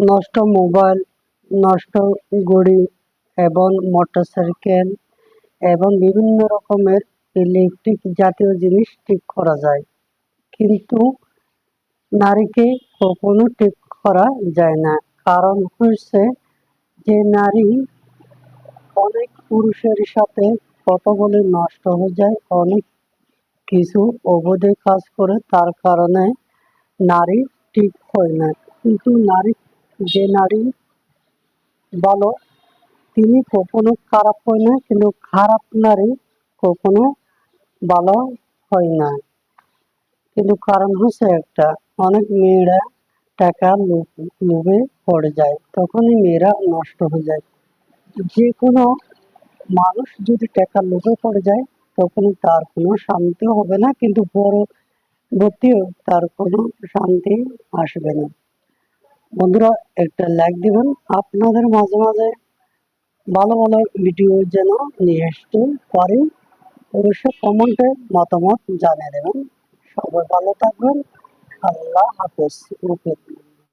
নষ্ট মোবাইল, নষ্ট ঘড়ি এবং মোটরসাইকেল এবং বিভিন্ন রকমের ইলেকট্রিক জাতীয় জিনিস ঠিক করা যায়। কিন্তু নারীকে কখনো ঠিক করা যায় না। কারণ হচ্ছে যে নারী অনেক পুরুষের সাথে কথা বলে নষ্ট হয়ে যায়, অনেক কিছু অবধি কাজ করে, তার কারণে নারী ঠিক হয় না। কিন্তু নারী যে নারী ভালো তিনি কখনো খারাপ হয় না, কিন্তু খারাপ নারী কখনো ভালো হয় না। কিন্তু কারণ হচ্ছে একটা, অনেক মেয়েরা টাকা লোভ পড়ে যায়, তখনই মেয়েরা নষ্ট হয়ে যায়। যে কোনো মানুষ যদি টাকা লোভে পড়ে যায় তখন তার কোনো শান্তি হবে না, কিন্তু পরবর্তীও তার কোনো শান্তি আসবে না। বন্ধুরা, একটা লাইক দিবেন। আপনাদের মাঝে মাঝে ভালো ভালো ভিডিও যেন নিয়ে আসতে পারি। অবশ্যই কমেন্টে মতামত জানিয়ে দেবেন। সবাই ভালো থাকবেন। আল্লাহ হাফেজ।